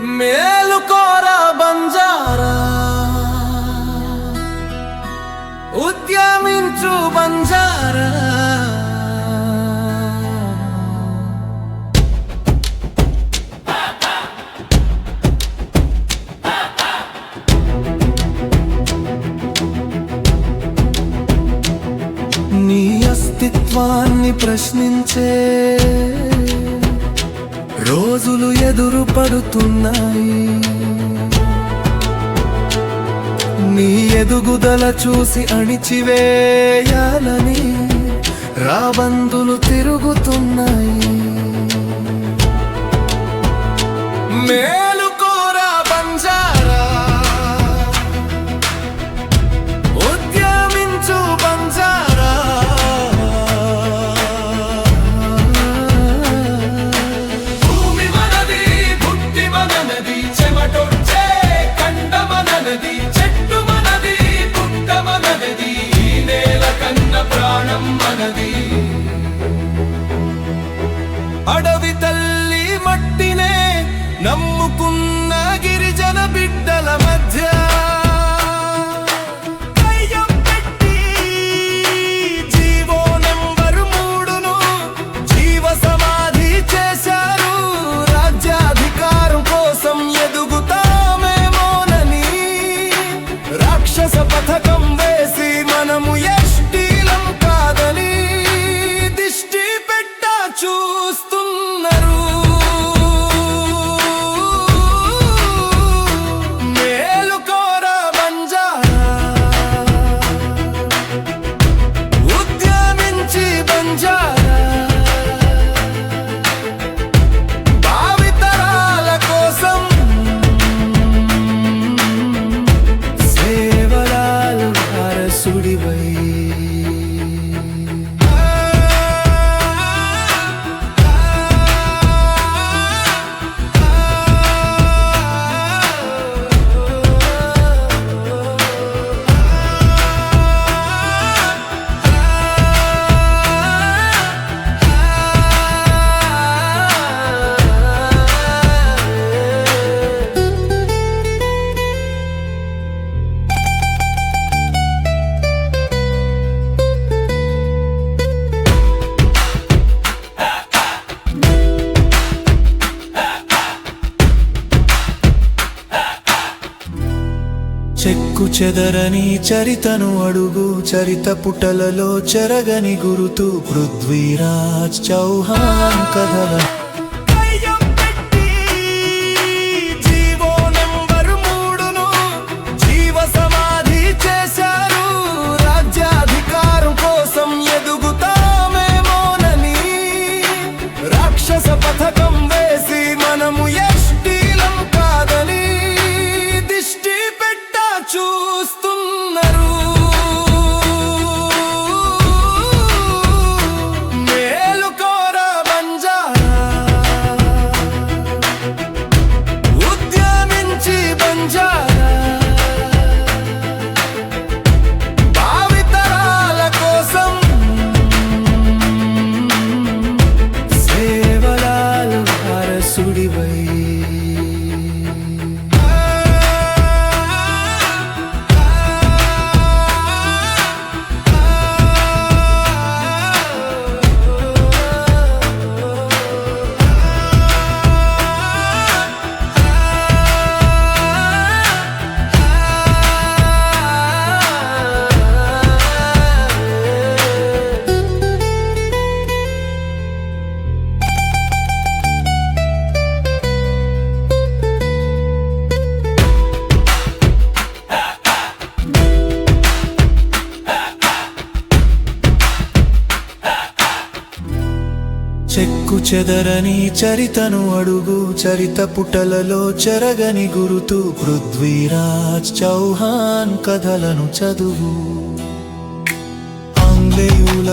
మేలుకోరా బంజారా. ఉద్యమించు బంజారా. నీ అస్తిత్వాన్ని ప్రశ్నించే రోజులు ఎదురు పడుతున్నాయి. నీ ఎదుగుదల చూసి అణిచివేయాలని రాబందులు తిరుగుతున్నాయి. మే அடவி చెక్కు చెదరని చరితను అడుగు చరిత పుటలలో చెరగని గురుతు పృథ్వీరాజ్ చౌహాన్ కథల. జీవో నెంబరు చెక్కు చెదరని చరితను అడుగు చరిత పుటలలో చెరగని గురుతు పృథ్వీరాజ్ చౌహాన్ కథలను చదువు. ఆంగ్లేయుల